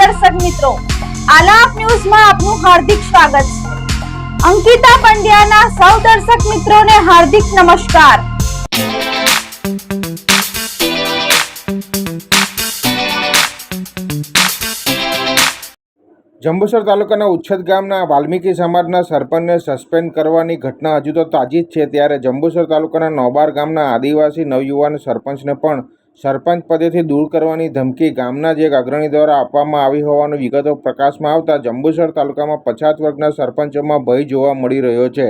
દર્શક મિત્રો, આલાપ ન્યૂઝમાં આપનું હાર્દિક સ્વાગત છે. અંકિતા પંડ્યાના સૌ દર્શક મિત્રોને હાર્દિક નમસ્કાર. જંબુસર તાલુકાના ઉચ્છદ ગામના વાલ્મીકી સમાજના સરપંચને સસ્પેન્ડ કરવાની ઘટના હજુ તો તાજી જ છે. ત્યારે જંબુસર તાલુકાના નોબાર ગામના આદિવાસી નવયુવાન સરપંચને પણ સરપંચ પદેથી દૂર કરવાની ધમકી ગામના જ એક અગ્રણી દ્વારા આપવામાં આવી હોવાની વિગતો પ્રકાશમાં આવતા જંબુસર તાલુકામાં પછાત વર્ગના સરપંચોમાં ભય જોવા મળી રહ્યો છે.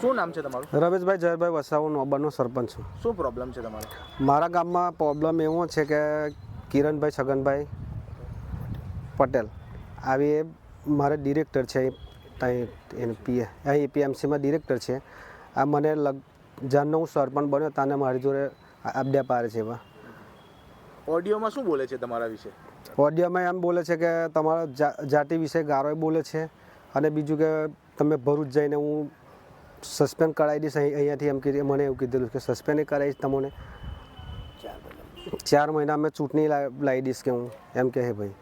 શું નામ છે તમારું? રમેશભાઈ જયભાઈ વસાવો નોબરનો સરપંચ છું. શું પ્રોબ્લેમ છે તમારો? મારા ગામમાં પ્રોબ્લેમ એવો છે કે કિરણભાઈ છગનભાઈ પટેલ. આવી એ મારે ડિરેક્ટર છે ત્યાં પીએ અહીં એપીએમસીમાં ડિરેક્ટર છે. આ મને લગ જ્યારનો હું સરપંચ બન્યો તાને મારી જોડે અબડ્યા પારે છે એવા ઓડિયોમાં શું બોલે છે તમારા વિશે? ઓડિયોમાં એમ બોલે છે કે તમારા જાતિ વિશે ગારોય બોલે છે અને બીજું કે તમે ભરૂચ જઈને હું સસ્પેન્ડ કરાવી દઈશ અહીં અહીંયાથી એમ કીધું મને એવું કીધેલું કે સસ્પેન્ડ કરાવીશ તમને. ચાર મહિના. મેં ચૂંટણી લાવી દઈશ કે હું એમ કહે ભાઈ.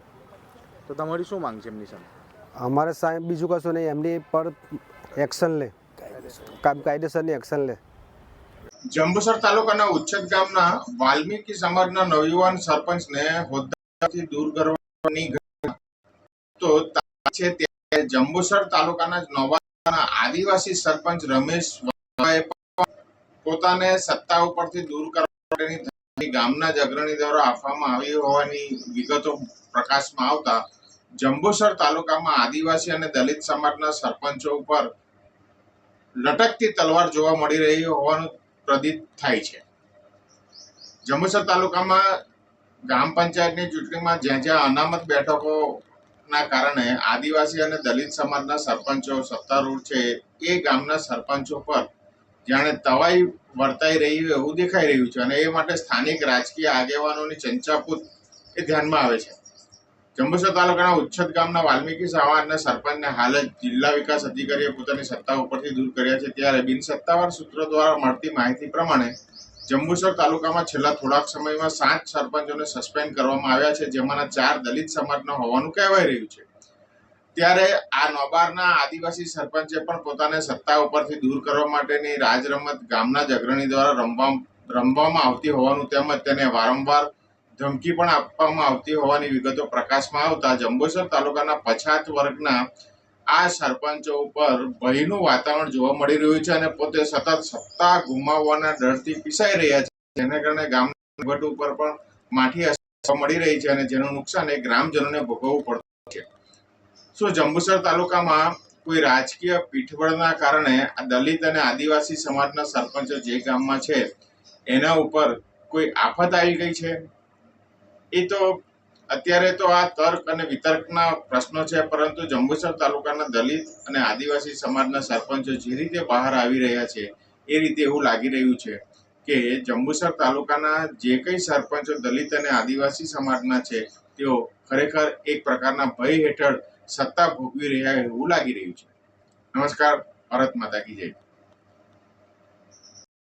તો તમારી શું માંગ છે એમની સામે? અમારે સાહેબ બીજું કશું નહીં એમની પર એક્શન લે. કામ કાયદેસરની એક્શન લે. જંબુસર તાલુકાના ઉચ્છેદ ગામના વાલ્મીકી સમાજના નવયુવાન સરપંચને હોદ્દાથી દૂર કરવાની તો છે ત્યારે જંબુસર તાલુકાના જ નોબાના આદિવાસી સરપંચ રમેશ પોતાને સત્તા ઉપરથી દૂર કરવા માટેની ગામના જ દ્વારા આપવામાં આવી હોવાની વિગતો પ્રકાશમાં આવતા જંબુસર તાલુકામાં આદિવાસી અને દલિત સમાજના સરપંચો ઉપર લટકતી તલવાર જોવા મળી રહી હોવાનું પ્રતીત થાય છે. જંબુસર તાલુકામાં ગ્રામ પંચાયતની ચૂંટણીમાં જ્યાં જ્યાં અનામત બેઠકોના કારણે આદિવાસી અને દલિત સમાજના સરપંચો સત્તારૂઢ છે, એ ગામના સરપંચો પર જાણે તવાઈ વર્તાઈ રહી એવું દેખાઈ રહ્યું છે અને એ માટે સ્થાનિક રાજકીય આગેવાનોની ચંચાપૂત એ ધ્યાનમાં આવે છે. જંબુસર તાલુકાના ઉચ્છદ ગામના વાલ્મીકી સમાજના સરપંચને હાલ જ જિલ્લા વિકાસ અધિકારીએ પોતાની સત્તા ઉપરથી દૂર કર્યા છે. ત્યારે બિન સત્તાવાર સૂત્રો દ્વારા મળતી માહિતી પ્રમાણે જંબુસર તાલુકામાં છેલ્લા થોડાક સમયમાં સાત સરપંચોને સસ્પેન્ડ કરવામાં આવ્યા છે, જેમાંના ચાર દલિત સમાજના હોવાનું કહેવાય રહ્યું છે. ત્યારે આ નોબારના આદિવાસી સરપંચે પણ પોતાને સત્તા ઉપરથી દૂર કરવા માટેની રાજરમત ગામના જ અગ્રણી દ્વારા રમવા રમવામાં આવતી હોવાનું તેમજ તેને વારંવાર ધમકી પણ આપવામાં આવતી હોવાની વિગતો પ્રકાશમાં આવતા જંબુસર તાલુકાના પછાત વર્ગના આ સરપંચો ઉપર ભયનું વાતાવરણ જોવા મળી રહ્યું છે અને પોતે સતત સત્તા ગુમાવવાના ડરથી પીસાઈ રહ્યા છે. જેને કારણે ગામના ઉપર પણ માઠી અસર મળી રહી છે અને જેનું નુકસાન એ ગ્રામજનોને ભોગવવું પડતું છે. શું જંબુસર તાલુકામાં કોઈ રાજકીય પીઠબળના કારણે દલિત અને આદિવાસી સમાજના સરપંચો જે ગામમાં છે, એના ઉપર કોઈ આફત આવી ગઈ છે? એ તો અત્યારે તો આ તર્ક અને વિતર્કના પ્રશ્નો છે, પરંતુ જંબુસર તાલુકાના દલિત અને આદિવાસી સમાજના સરપંચો જે રીતે બહાર આવી રહ્યા છે, એ રીતે એવું લાગી રહ્યું છે કે જંબુસર તાલુકાના જે કંઈ સરપંચો દલિત અને આદિવાસી સમાજના છે, તેઓ ખરેખર એક પ્રકારના ભય હેઠળ સત્તા ભોગવી રહ્યા એવું લાગી રહ્યું છે. નમસ્કાર, ભારત માતા કી જય.